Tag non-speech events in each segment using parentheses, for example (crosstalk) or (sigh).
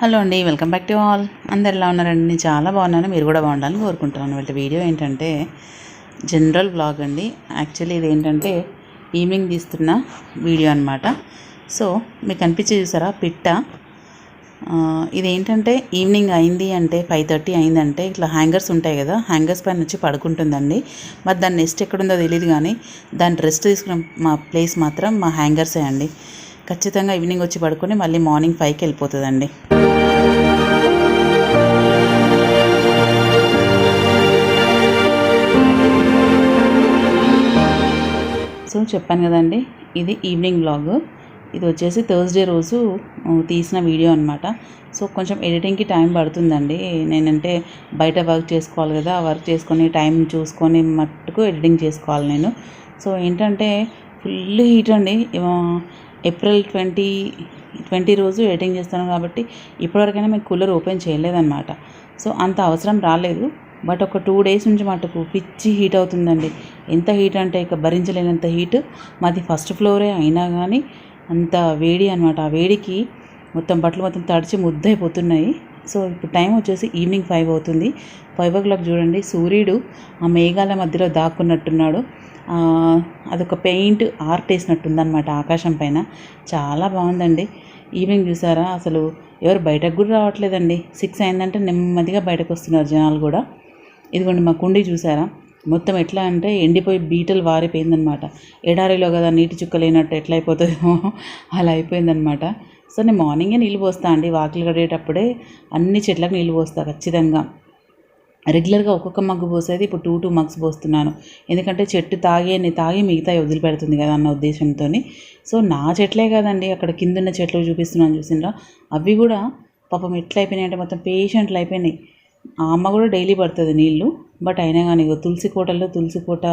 Hello అండి welcome back to all. అందరు ఎలా ఉన్నారండి? నేను చాలా బాగున్నాను. మీరు కూడా బాగుండాలని కోరుకుంటున్నాను వాళ్ళ వీడియో ఏంటంటే జనరల్ బ్లాగ్ అండి. యాక్చువల్లీ ఇది ఏంటంటే ఈవినింగ్ తీస్తున్న వీడియో అనమాట సో మీకు కనిపించే చూసారా? పిట్ట. ఇదేంటంటే ఈవినింగ్ అయింది అంటే ఫైవ్ థర్టీ అయిందంటే ఇట్లా హ్యాంగర్స్ ఉంటాయి కదా హ్యాంగర్స్ పైన వచ్చి పడుకుంటుందండి. మరి దాని నెస్ట్ ఎక్కడుందో తెలియదు కానీ దాని రెస్ట్ తీసుకున్న మా ప్లేస్ మాత్రం మా హ్యాంగర్సే అండి. ఖచ్చితంగా ఈవినింగ్ వచ్చి పడుకొని మళ్ళీ మార్నింగ్ ఫైవ్కి వెళ్ళిపోతుందండి. సో చెప్పాను కదండి ఇది ఈవినింగ్ బ్లాగ్ ఇది వచ్చేసి థర్స్డే రోజు తీసిన వీడియో అనమాట సో కొంచెం ఎడిటింగ్కి టైం పడుతుందండి. నేనంటే బయట వర్క్ చేసుకోవాలి కదా వర్క్ చేసుకొని టైం చూసుకొని మట్టుకు ఎడిటింగ్ చేసుకోవాలి నేను. సో ఏంటంటే ఫుల్ హీట్ అండి. ఏప్రిల్ ట్వంటీ ట్వంటీ రోజు ఎడిటింగ్ చేస్తాను కాబట్టి ఇప్పటివరకైనా మీకు కూలర్ ఓపెన్ చేయలేదన్నమాట. సో అంత అవసరం రాలేదు. బట్ ఒక టూ డేస్ నుంచి మటుకు పిచ్చి హీట్ అవుతుందండి. ఎంత హీట్ అంటే ఇక భరించలేనంత హీట్. మాది ఫస్ట్ ఫ్లోరే అయినా కానీ అంత వేడి అనమాట ఆ వేడికి మొత్తం బట్టలు మొత్తం తడిచి ముద్దైపోతున్నాయి సో ఇప్పుడు టైం వచ్చేసి ఈవినింగ్ ఫైవ్ అవుతుంది. ఫైవ్ ఓ క్లాక్ చూడండి. సూర్యుడు ఆ మేఘాల మధ్యలో దాక్కున్నట్టున్నాడు. అదొక పెయింట్ ఆర్ట్ వేసినట్టుందనమాట ఆకాశం పైన. చాలా బాగుందండి. ఈవినింగ్ చూసారా? అసలు ఎవరు బయటకు కూడా రావట్లేదండి. సిక్స్ అయిందంటే నెమ్మదిగా బయటకు వస్తున్నారు జనాలు కూడా. ఇదిగోండి మా కుండీ చూసారా? మొత్తం ఎట్లా అంటే ఎండిపోయి బీటలు వారిపోయిందనమాట ఎడారిలో కదా నీటి చుక్క లేనట్టు ఎట్లా అయిపోతుందో అలా అయిపోయిందనమాట సో నేను మార్నింగే నీళ్ళు పోస్తా అండి. వాకిలు కడిగేటప్పుడే అన్ని చెట్లకు నీళ్ళు పోస్తా ఖచ్చితంగా. రెగ్యులర్గా ఒక్కొక్క మగ్గు పోసేది ఇప్పుడు టూ టూ మగ్స్ పోస్తున్నాను. ఎందుకంటే చెట్టు తాగి అని తాగి మిగతా వదిలిపెడుతుంది కదా అన్న ఉద్దేశంతో సో నా చెట్లే కదండి. అక్కడ కిందున్న చెట్లు చూపిస్తున్నాను చూసిండ్రా. అవి కూడా పాపం ఎట్లా అయిపోయినాయి అంటే మొత్తం పేషెంట్లు అయిపోయినాయి ఆ అమ్మ కూడా డైలీ పడుతుంది నీళ్ళు. బట్ అయినా కానీ తులసి కోటల్లో తులసి కోట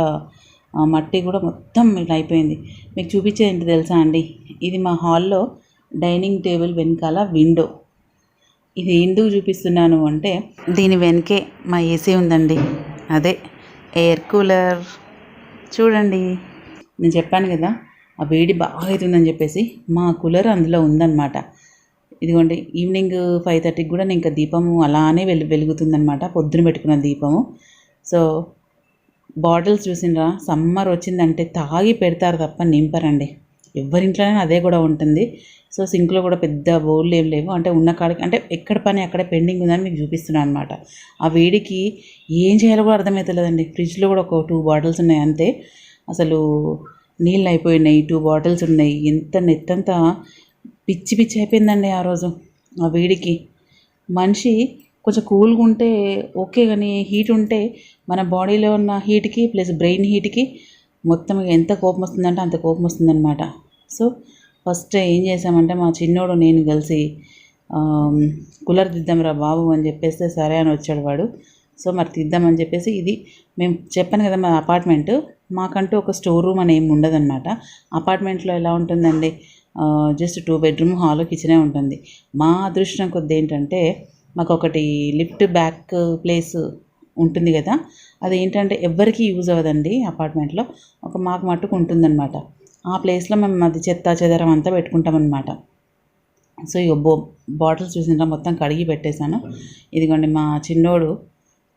మట్టి కూడా మొత్తం ఇట్లా అయిపోయింది. మీకు చూపించేది ఏంటి తెలుసా అండి? ఇది మా హాల్లో డైనింగ్ టేబుల్ వెనకాల విండో. ఇది ఎందుకు చూపిస్తున్నాను అంటే దీని వెనకే మా ఏసీ ఉందండి. అదే ఎయిర్ కూలర్. చూడండి. నేను చెప్పాను కదా ఆ వేడి బాగా అవుతుందని చెప్పేసి మా కూలర్ అందులో ఉందన్నమాట. ఇదిగోండి ఈవినింగ్ ఫైవ్ థర్టీకి కూడా నేను ఇంకా దీపము అలానే వెలు వెలుగుతుందనమాట పొద్దున పెట్టుకున్న దీపము. సో బాటిల్స్ చూసిండ్రా? సమ్మర్ వచ్చిందంటే తాగి పెడతారు తప్ప నింపరండి. ఎవరింట్లోనే అదే కూడా ఉంటుంది. సో సింక్లో కూడా పెద్ద బౌల్ ఏం లేవు. అంటే ఉన్న కాడికి అంటే ఎక్కడ పని అక్కడే పెండింగ్ ఉందని మీకు చూపిస్తున్నాను అనమాట ఆ వేడికి ఏం చేయాలో కూడా అర్థమవుతలేదండి ఫ్రిడ్జ్లో కూడా ఒక టూ బాటిల్స్ ఉన్నాయి అంతే. అసలు నీళ్ళు అయిపోయినాయి టూ బాటిల్స్ ఉన్నాయి. ఎంత నెత్తంతా పిచ్చి పిచ్చి అయిపోయిందండి ఆ రోజు ఆ వేడికి. మనిషి కొంచెం కూల్గా ఉంటే ఓకే కానీ హీట్ ఉంటే మన బాడీలో ఉన్న హీట్కి ప్లస్ బ్రెయిన్ హీట్కి మొత్తం ఎంత కోపం వస్తుందంటే అంత కోపం వస్తుందన్నమాట. సో ఫస్ట్ ఏం చేసామంటే మా చిన్నోడు నేను కలిసి కూలర్ తీద్దాంరా బాబు అని చెప్పేస్తే సరే అని వచ్చాడు వాడు. సో మరి తిద్దామని చెప్పేసి ఇది మేము చెప్పాను కదా మా అపార్ట్మెంట్ మాకంటూ ఒక స్టోర్ రూమ్ అని ఏమి ఉండదన్నమాట. అపార్ట్మెంట్లో ఎలా ఉంటుందండి? జస్ట్ టూ బెడ్రూమ్ హాల్ కిచెనే ఉంటుంది. మా అదృష్టం కొద్ది ఏంటంటే మాకు ఒకటి లిఫ్ట్ బ్యాక్ ప్లేస్ ఉంటుంది కదా అది ఏంటంటే ఎవ్వరికీ యూజ్ అవ్వదండి అపార్ట్మెంట్లో. ఒక మాకు మట్టుకు ఉంటుందన్నమాట. ఆ ప్లేస్లో మేము అది చెత్త చెదరం అంతా పెట్టుకుంటామన్నమాట. సో ఇక బో బాటిల్స్ చూసిన మొత్తం కడిగి పెట్టేశాను. ఇదిగోండి మా చిన్నోడు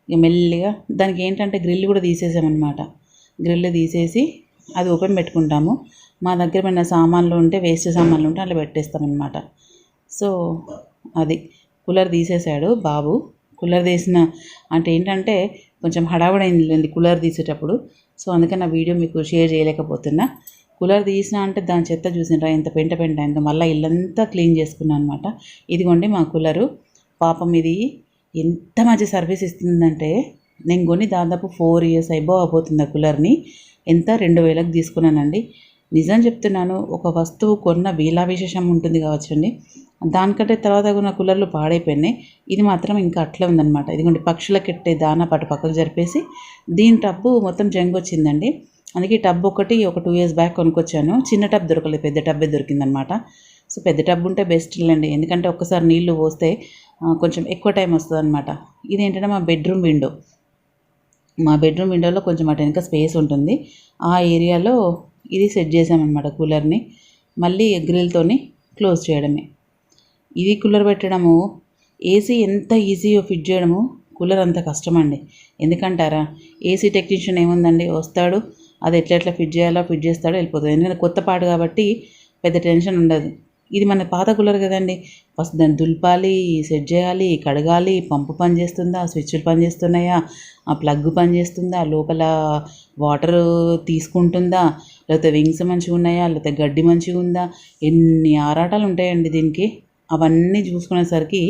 ఇక మెల్లిగా దానికి ఏంటంటే గ్రిల్ కూడా తీసేసామన్నమాట. గ్రిల్ తీసేసి అది ఓపెన్ పెట్టుకుంటాము. మా దగ్గర మన సామాన్లు ఉంటే వేస్ట్ సామాన్లు ఉంటే అట్లా పెట్టేస్తామన్నమాట. సో అది కూలర్ తీసేశాడు బాబు. కూలర్ తీసిన అంటే ఏంటంటే కొంచెం హడావుడైంది కూలర్ తీసేటప్పుడు. సో అందుకని నా వీడియో మీకు షేర్ చేయలేకపోతున్నా. కూలర్ తీసినా అంటే దాని చెత్త చూసినరా ఎంత పెంట పెంట అయిందో. మళ్ళీ ఇల్లంతా క్లీన్ చేసుకున్నాను అనమాట ఇదిగోండి మా కూలరు. పాపం ఇది ఎంత మంచి సర్వీస్ ఇస్తుందంటే నేను కొని దాదాపు ఫోర్ ఇయర్స్ అయిపో అయిపోతుంది ఆ కూలర్ని. ఎంత? రెండు వేలకు తీసుకున్నానండి. నిజం చెప్తున్నాను ఒక వస్తువు కొన్న వీలా విశేషం ఉంటుంది కావచ్చండి. దానికంటే తర్వాత ఉన్న కూలర్లు పాడైపోయినాయి. ఇది మాత్రం ఇంకా అట్లా ఉందన్నమాట. ఇదిగోండి పక్షులకు ఎట్టే దానా పాటు పక్కకు జరిపేసి దీని టబ్బు మొత్తం జంగ్ వచ్చిందండి అందుకే ఈ టబ్ ఒకటి ఒక టూ ఇయర్స్ బ్యాక్ కొనుక్కొచ్చాను. చిన్న టబ్ దొరకలేదు పెద్ద టబ్బే దొరికిందనమాట సో పెద్ద టబ్ ఉంటే బెస్ట్ లేండి. ఎందుకంటే ఒక్కసారి నీళ్ళు పోస్తే కొంచెం ఎక్కువ టైం వస్తుంది అనమాట ఇదేంటంటే మా బెడ్రూమ్ విండో మా బెడ్రూమ్ విండోలో కొంచెం అటు వెనక స్పేస్ ఉంటుంది. ఆ ఏరియాలో ఇది సెట్ చేసామన్నమాట కూలర్ని. మళ్ళీ గ్రిల్తోని క్లోజ్ చేయడమే. ఇది కూలర్ పెట్టడము ఏసీ ఎంత ఈజీగా ఫిట్ చేయడము కూలర్ అంత కష్టమండి. ఎందుకంటారా? ఏసీ టెక్నీషియన్ ఏముందండి? వస్తాడు అది ఎట్లా ఎట్లా ఫిట్ చేయాలో ఫిట్ చేస్తాడో వెళ్ళిపోతుంది ఎందుకంటే కొత్త పాట కాబట్టి పెద్ద టెన్షన్ ఉండదు. ఇది మన పాత కూలర్ కదండి. ఫస్ట్ దాన్ని దులపాలి సెట్ చేయాలి కడగాలి. పంపు పని చేస్తుందా? స్విచ్లు పని చేస్తున్నాయా? ఆ ప్లగ్ పని చేస్తుందా? లోపల వాటర్ తీసుకుంటుందా? లేకపోతే వింగ్స్ మంచిగా ఉన్నాయా? లేకపోతే గడ్డి మంచిగా ఉందా? ఎన్ని ఆరాటాలు ఉంటాయండి దీనికి. అవన్నీ చూసుకునేసరికి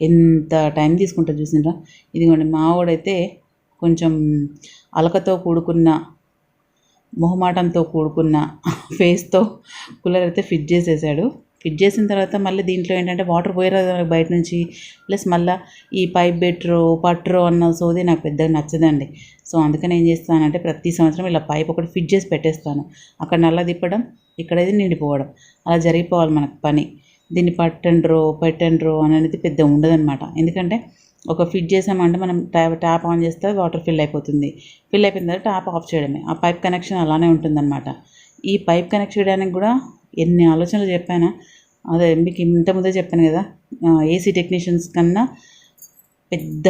ఎంత టైం తీసుకుంటారు చూసినరా? ఇదిగోండి మావాడైతే కొంచెం అలకతో కూడుకున్న మొహమాటంతో కూడుకున్న ఫేస్తో కూలర్ అయితే ఫిట్ చేసేసాడు. ఫిట్ చేసిన తర్వాత మళ్ళీ దీంట్లో ఏంటంటే వాటర్ పోయారు బయట నుంచి? ప్లస్ మళ్ళీ ఈ పైప్ బెట్రో పట్రో అన్న సోది నాకు పెద్దగా నచ్చదండి. సో అందుకని ఏం చేస్తానంటే ప్రతి సంవత్సరం ఇలా పైప్ ఒకటి ఫిట్ చేసి పెట్టేస్తాను. అక్కడ నల్ల తిప్పడం ఇక్కడైతే నిండిపోవడం. అలా జరిగిపోవాలి మనకు పని. దీన్ని పట్టండ్రో పెట్టండ్రో అని అనేది పెద్ద ఉండదన్నమాట. ఎందుకంటే ఒక ఫిట్ చేసామంటే మనం ట్యాప్ ట్యాప్ ఆన్ చేస్తే వాటర్ ఫిల్ అయిపోతుంది. ఫిల్ అయిపోయిన తర్వాత ట్యాప్ ఆఫ్ చేయడమే. ఆ పైప్ కనెక్షన్ అలానే ఉంటుందన్నమాట. ఈ పైప్ కనెక్ట్ చేయడానికి కూడా ఎన్ని ఆలోచనలు చెప్పానా? అదే మీకు ఇంతకుముందే ముందే చెప్పాను కదా ఏసీ టెక్నీషియన్స్ కన్నా పెద్ద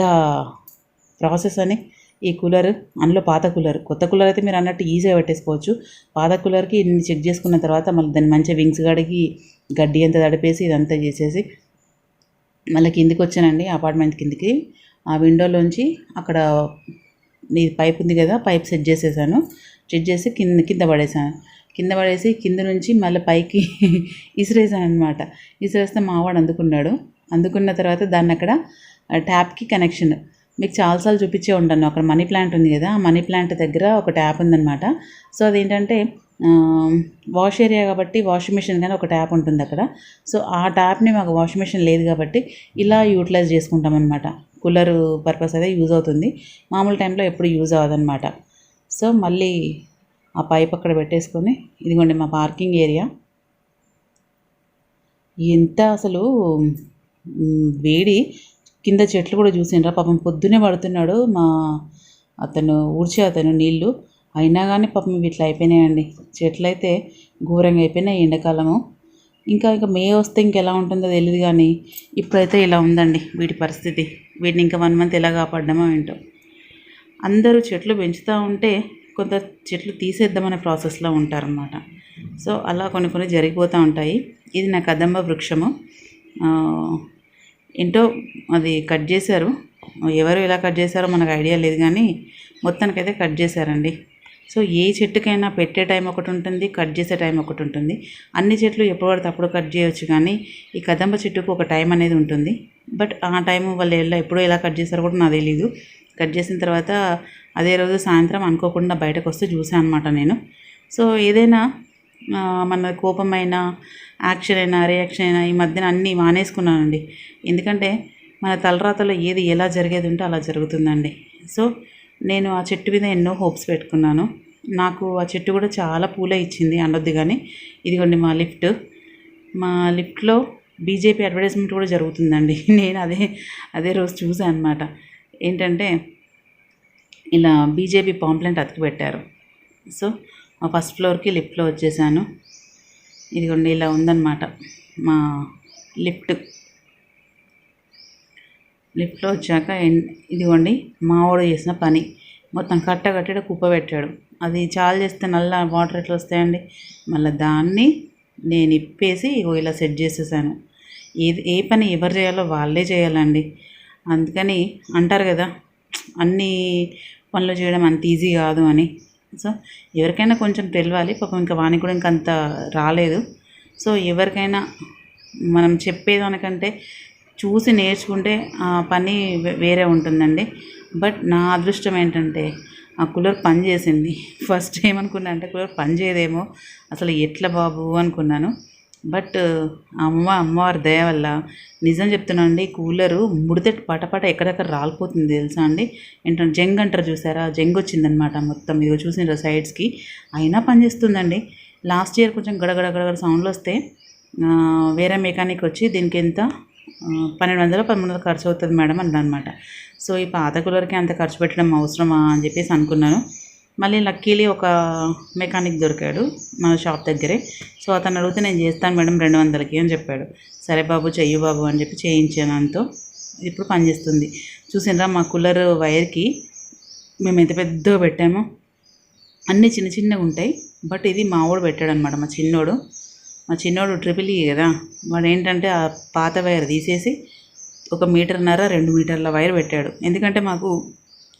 ప్రాసెస్ అని ఈ కూలర్ అందులో పాత కూలర్. కొత్త కూలర్ అయితే మీరు అన్నట్టు ఈజీగా పెట్టేసుకోవచ్చు. పాత కూలర్కి ఇన్ని చెక్ చేసుకున్న తర్వాత మళ్ళీ దాన్ని మంచిగా వింగ్స్ కడిగి గడ్డి అంతా తడిపేసి ఇదంతా చేసేసి మళ్ళీ కిందికి వచ్చానండి అపార్ట్మెంట్ కిందికి. ఆ విండోలోంచి అక్కడ నీ పైప్ ఉంది కదా పైప్ సెట్ చేసేసాను. సెట్ చేసి కింద కింద పడేసాను. కింద పడేసి కింద నుంచి మళ్ళీ పైకి (laughs) ఇసిరేసాను అనమాట ఇసిరేస్తే మావాడు అందుకున్నాడు. అందుకున్న తర్వాత దాన్ని అక్కడ ట్యాప్కి కనెక్షన్ మీకు చాలాసార్లు చూపించే ఉంటాను. అక్కడ మనీ ప్లాంట్ ఉంది కదా ఆ మనీ ప్లాంట్ దగ్గర ఒక ట్యాప్ ఉందన్నమాట. సో అదేంటంటే వాష్ ఏరియా కాబట్టి వాషింగ్ మిషన్ కానీ ఒక ట్యాప్ ఉంటుంది అక్కడ. సో ఆ ట్యాప్ని మాకు వాషింగ్ మిషన్ లేదు కాబట్టి ఇలా యూటిలైజ్ చేసుకుంటాం అనమాట కూలర్ పర్పస్ అయితే యూజ్ అవుతుంది. మామూలు టైంలో ఎప్పుడు యూజ్ అవ్వదన్నమాట. సో మళ్ళీ ఆ పైప్ అక్కడ పెట్టేసుకొని ఇదిగోండి మా పార్కింగ్ ఏరియా. ఎంత అసలు వేడి. కింద చెట్లు కూడా చూసిండ్రా పాపం పొద్దునే పడుతున్నాడు మా అతను ఊడ్చే అతను నీళ్ళు. అయినా కానీ పాపం ఇట్లా అయిపోయినాయండి. చెట్లయితే ఘోరంగా అయిపోయినాయి ఎండాకాలము. ఇంకా ఇంకా మే వస్తే ఇంకెలా ఉంటుందో తెలియదు కానీ ఇప్పుడైతే ఇలా ఉందండి వీటి పరిస్థితి. వీటిని ఇంకా వన్ మంత్ ఎలా కాపాడమో ఏంటో. అందరూ చెట్లు పెంచుతూ ఉంటే కొంత చెట్లు తీసేద్దామనే ప్రాసెస్లో ఉంటారనమాట సో అలా కొన్ని కొన్ని జరిగిపోతూ ఉంటాయి. ఇది నా కదంబ వృక్షము. ఏంటో అది కట్ చేశారు. ఎవరు ఎలా కట్ చేశారో మనకు ఐడియా లేదు కానీ మొత్తానికైతే కట్ చేశారండి. సో ఏ చెట్టుకైనా పెట్టే టైం ఒకటి ఉంటుంది కట్ చేసే టైం ఒకటి ఉంటుంది. అన్ని చెట్లు ఎప్పుడు పడితే అప్పుడు కట్ చేయొచ్చు కానీ ఈ కదంబ చెట్టుకు ఒక టైం అనేది ఉంటుంది. బట్ ఆ టైం వాళ్ళు ఎలా ఎప్పుడో ఎలా కట్ చేస్తారో కూడా నాకు తెలీదు. కట్ చేసిన తర్వాత అదే రోజు సాయంత్రం అనుకోకుండా బయటకు వస్తే చూసాను అనమాట నేను. సో ఏదైనా మన కోపమైన యాక్షన్ అయినా రియాక్షన్ అయినా ఈ మధ్యన అన్నీ మానేసుకున్నానండి. ఎందుకంటే మన తలరాతలో ఏది ఎలా జరిగేది ఉంటే అలా జరుగుతుందండి. సో నేను ఆ చెట్టు మీద ఎన్నో హోప్స్ పెట్టుకున్నాను. నాకు ఆ చెట్టు కూడా చాలా పూలే ఇచ్చింది అనొద్దు కానీ. ఇదిగోండి మా లిఫ్ట్. మా లిఫ్ట్లో బీజేపీ అడ్వర్టైజ్మెంట్ కూడా జరుగుతుందండి. (laughs) నేను అదే అదే రోజు చూసాను అనమాట ఏంటంటే ఇలా బీజేపీ పాంప్లెంట్ అతికి పెట్టారు సో మా ఫస్ట్ ఫ్లోర్కి లిఫ్ట్లో వచ్చేసాను. ఇదిగోండి ఇలా ఉందన్నమాట మా లిఫ్ట్. లిఫ్ట్లో వచ్చాక ఇదిగోండి మావాడు చేసిన పని. మొత్తం కట్ట కట్టడ కుప్ప పెట్టాడు. అది చాలు చేస్తే నల్ల వాటర్ ఎట్లా వస్తాయండి? మళ్ళీ దాన్ని నేను ఇప్పేసి ఇలా సెట్ చేసేసాను. ఏది ఏ పని ఎవరు చేయాలో వాళ్ళే చేయాలండి. అందుకని అంటారు కదా అన్ని పనులు చేయడం అంత ఈజీ కాదు అని. సో ఎవరికైనా కొంచెం తెలియాలి. పాపం ఇంకా వానికి కూడా ఇంకా అంత రాలేదు. సో ఎవరికైనా మనం చెప్పేదానికంటే చూసి నేర్చుకుంటే ఆ పని వేరే ఉంటుందండి. బట్ నా అదృష్టం ఏంటంటే ఆ కూలర్ పని చేసింది. ఫస్ట్ ఏమనుకున్నా అంటే కూలర్ పని చేయదేమో అసలు ఎట్లా బాబు అనుకున్నాను. బట్ అమ్మ అమ్మవారి దయ వల్ల నిజం చెప్తున్నానండి కూలరు ముడితే పటపట ఎక్కడెక్కడ రాలిపోతుంది తెలుసా అండి? ఏంటంటే జంగ్ అంటారు చూసారా? జంగ్ వచ్చిందనమాట మొత్తం. ఇదిగో చూసిన సైడ్స్కి. అయినా పనిచేస్తుందండి లాస్ట్ ఇయర్ కొంచెం గడగడ గడగడ సౌండ్లు వస్తే వేరే మెకానిక్ వచ్చి దీనికి ఎంత పన్నెండు వందలు పదమూడు వందలు ఖర్చు అవుతుంది మేడం అన్నమాట సో ఈ పాత కూలర్కి అంత ఖర్చు పెట్టడం అవసరమా అని చెప్పేసి అనుకున్నాను. మళ్ళీ లక్కీలీ ఒక మెకానిక్ దొరికాడు మన షాప్ దగ్గరే. సో అతను అడిగితే నేను చేస్తాను మేడం రెండు వందలకి అని చెప్పాడు. సరే బాబు చెయ్యి బాబు అని చెప్పి చేయించాను అంతో ఇప్పుడు పనిచేస్తుంది చూసినరా మా కూలర్ వైర్కి మేము ఎంత పెద్దగా పెట్టామో అన్నీ చిన్న చిన్నగా ఉంటాయి. బట్ ఇది మావోడు పెట్టాడు అనమాట మా చిన్నోడు. మా చిన్నోడు ట్రిపుల్ ఈ e కదా వాడు ఏంటంటే ఆ పాత వైర్ తీసేసి ఒక మీటర్న్నర రెండు మీటర్ల వైర్ పెట్టాడు. ఎందుకంటే మాకు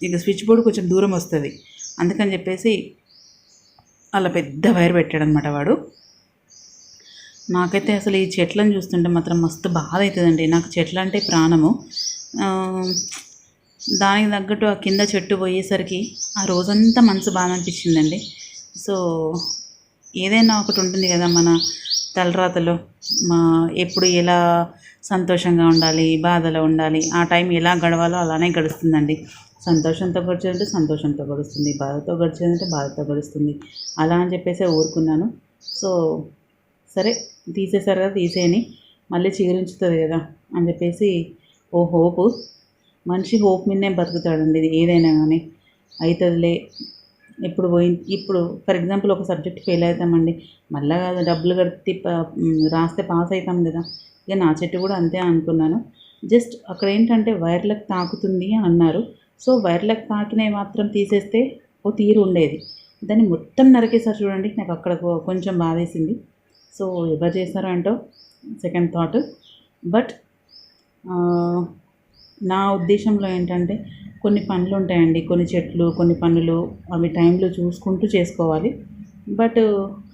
ఇక స్విచ్ బోర్డు కొంచెం దూరం వస్తుంది. అందుకని చెప్పేసి అలా పెద్ద వైర్ పెట్టాడు అనమాట వాడు. నాకైతే అసలు ఈ చెట్లను చూస్తుంటే మాత్రం మస్తు బాధ అవుతుందండి నాకు చెట్లు అంటే ప్రాణము. దానికి తగ్గట్టు ఆ కింద చెట్టు పోయేసరికి ఆ రోజంతా మనసు బాధ అనిపించిందండి. సో ఏదైనా ఒకటి ఉంటుంది కదా మన తలరాతలు మా ఎప్పుడు ఎలా సంతోషంగా ఉండాలి బాధలో ఉండాలి ఆ టైం ఎలా గడవాలో అలానే గడుస్తుందండి. సంతోషంతో గడిచేదంటే సంతోషంతో గడుస్తుంది బాధతో గడిచేదంటే బాధతో గడుస్తుంది. అలా అని చెప్పేసి ఊరుకున్నాను. సో సరే తీసేశారు కదా తీసేయని. మళ్ళీ చిగురించుతుంది కదా అని చెప్పేసి ఓ హోపు. మనిషి హోప్ మీదనే బతుకుతాడండి ఇది ఏదైనా కానీ. అవుతుందిలే ఇప్పుడు పోయి ఇప్పుడు ఫర్ ఎగ్జాంపుల్ ఒక సబ్జెక్ట్ ఫెయిల్ అవుతామండి. మళ్ళా డబ్బులు కట్టి రాస్తే పాస్ అవుతాం కదా. ఇక నా చెట్టు కూడా అంతే అనుకున్నాను. జస్ట్ అక్కడ ఏంటంటే వైర్లకు తాకుతుంది అని అన్నారు సో వైర్లకు తాకినవి మాత్రం తీసేస్తే ఓ తీరు ఉండేది. దాన్ని మొత్తం నరికేసారు చూడండి నాకు అక్కడ కొంచెం బాధేసింది. సో ఎవరు చేస్తారో అంటో సెకండ్ థాట్ బట్ నా ఉద్దేశంలో ఏంటంటే కొన్ని పనులు ఉంటాయండి. కొన్ని చెట్లు కొన్ని పనులు అవి టైంలో చూసుకుంటూ చేసుకోవాలి. బట్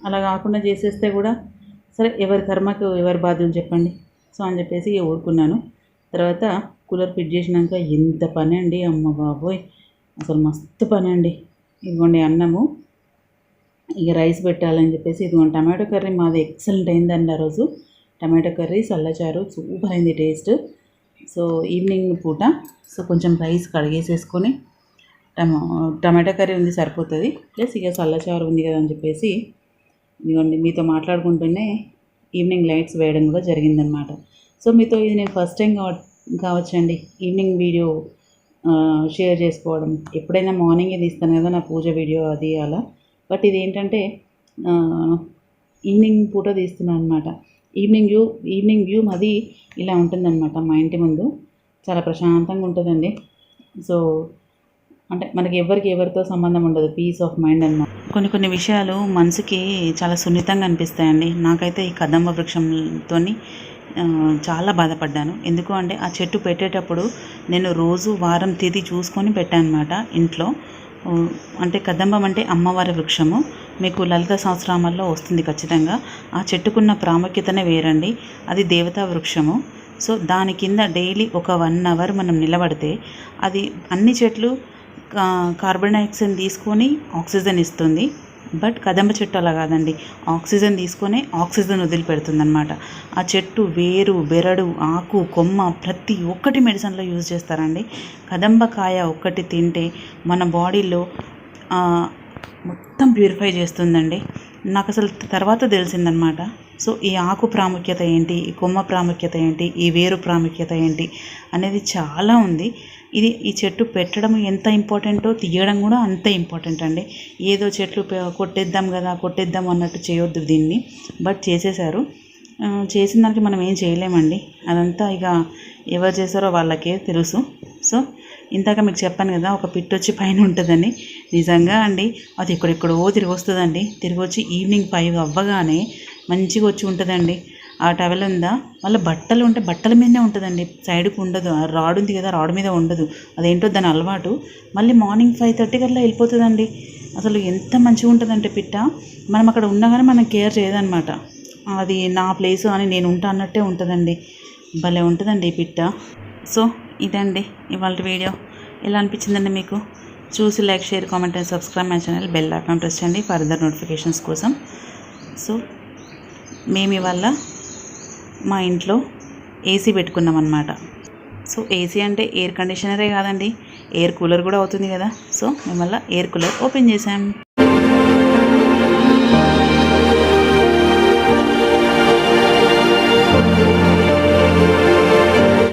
అలా కాకుండా చేసేస్తే కూడా సరే ఎవరి కర్మకు ఎవరి బాధ్యులు చెప్పండి. సో అని చెప్పేసి ఇక ఊరుకున్నాను. తర్వాత కూలర్ ఫిట్ చేసినాక ఎంత పని అండి. అమ్మ బాబోయ్! అసలు మస్తు పని అండి. ఇదిగోండి అన్నము. ఇక రైస్ పెట్టాలని చెప్పేసి ఇదిగోండి టమాటో కర్రీ మాది ఎక్సలెంట్ అయిందండి ఆ రోజు. టమాటో కర్రీ చల్లచారు సూపర్ అయింది టేస్ట్. సో ఈవినింగ్ పూట సో కొంచెం రైస్ కడిగేసేసుకొని టమా టమాటా కర్రీ ఉంది సరిపోతుంది. ప్లస్ ఇక చల్లచారు ఉంది కదా అని చెప్పేసి ఇదిగోండి మీతో మాట్లాడుకుంటూనే ఈవినింగ్ లైట్స్ వేయడం కూడా జరిగిందనమాట. సో మీతో ఇది నేను ఫస్ట్ టైం కావ కావచ్చండి ఈవినింగ్ వీడియో షేర్ చేసుకోవడం. ఎప్పుడైనా మార్నింగే తీస్తాను కదా నా పూజ వీడియో అది అలా. బట్ ఇది ఏంటంటే ఈవినింగ్ పూట తీస్తున్నాను అనమాట. ఈవినింగ్ వ్యూ ఈవినింగ్ వ్యూ అది ఇలా ఉంటుందన్నమాట మా ఇంటి ముందు. చాలా ప్రశాంతంగా ఉంటుందండి. సో అంటే మనకి ఎవరికి ఎవరితో సంబంధం ఉండదు పీస్ ఆఫ్ మైండ్ అనమాట కొన్ని కొన్ని విషయాలు మనసుకి చాలా సున్నితంగా అనిపిస్తాయండి. నాకైతే ఈ కదంబ వృక్షంతో చాలా బాధపడ్డాను. ఎందుకు అంటే ఆ చెట్టు పెట్టేటప్పుడు నేను రోజు వారం తేదీ చూసుకొని పెట్టాను అనమాట ఇంట్లో అంటే కదంబం అంటే అమ్మవారి వృక్షము. మీకు లలిత సంవత్సరామల్లో వస్తుంది ఖచ్చితంగా. ఆ చెట్టుకున్న ప్రాముఖ్యతనే వేరండి. అది దేవతా వృక్షము. సో దాని కింద డైలీ ఒక వన్ అవర్ మనం నిలబడితే అది అన్ని చెట్లు కా- కార్బన్ డైఆక్సైడ్ తీసుకొని ఆక్సిజన్ ఇస్తుంది. బట్ కదంబ చెట్టు అలా కాదండి. ఆక్సిజన్ తీసుకొని ఆక్సిజన్ వదిలిపెడుతుందనమాట ఆ చెట్టు వేరు బెరడు ఆకు కొమ్మ ప్రతి ఒక్కటి మెడిసిన్లో యూజ్ చేస్తారండి. కదంబ కాయ ఒక్కటి తింటే మన బాడీలో మొత్తం ప్యూరిఫై చేస్తుందండి. నాకు అసలు తర్వాత తెలిసిందనమాట. సో ఈ ఆకు ప్రాముఖ్యత ఏంటి? ఈ కొమ్మ ప్రాముఖ్యత ఏంటి? ఈ వేరు ప్రాముఖ్యత ఏంటి? అనేది చాలా ఉంది. ఇది ఈ చెట్టు పెట్టడం ఎంత ఇంపార్టెంటో తీయడం కూడా అంతే ఇంపార్టెంట్ అండి. ఏదో చెట్లు కొట్టేద్దాం కదా కొట్టేద్దాం అన్నట్టు చేయొద్దు దీన్ని. బట్ చేసేసారు చేసిన దానికి మనం ఏం చేయలేమండి. అదంతా ఇక ఎవరు చేశారో వాళ్ళకే తెలుసు. సో ఇందాక మీకు చెప్పాను కదా ఒక పిట్ వచ్చి పైన ఉంటుందని. నిజంగా అండి అది ఎక్కడెక్కడో తిరిగి వస్తుందండి. తిరిగి వచ్చి ఈవినింగ్ ఫైవ్ అవ్వగానే మంచిగా వచ్చి ఉంటుందండి. ఆ టవెల్ ఉందా మళ్ళీ బట్టలు ఉంటే బట్టల మీదనే ఉంటుందండి. సైడ్కి ఉండదు. ఆ రాడ్ ఉంది కదా రాడ్ మీద ఉండదు. అదేంటో దాని అలవాటు. మళ్ళీ మార్నింగ్ ఫైవ్ థర్టీ కల్లా వెళ్ళిపోతుందండి. అసలు ఎంత మంచిగా ఉంటుందంటే పిట్ట. మనం అక్కడ ఉన్నా కానీ మనం కేర్ చేయదనమాట అది నా ప్లేస్ అని నేను ఉంటా అన్నట్టే ఉంటుందండి. భలే ఉంటుందండి ఈ పిట్ట. సో ఇదండి ఇవాళ వీడియో. ఎలా అనిపించిందండి మీకు? చూసి like share comment and subscribe my channel bell icon press చేయండి ఫర్దర్ నోటిఫికేషన్స్ కోసం. సో మేము ఇవాళ మా ఇంట్లో ఏసీ పెట్టుకున్నాం అనమాట సో ఏసీ అంటే ఎయిర్ కండిషనరే కాదండి. ఎయిర్ కూలర్ కూడా అవుతుంది కదా. సో మేము వల్ల ఎయిర్ కూలర్ ఓపెన్ చేసాం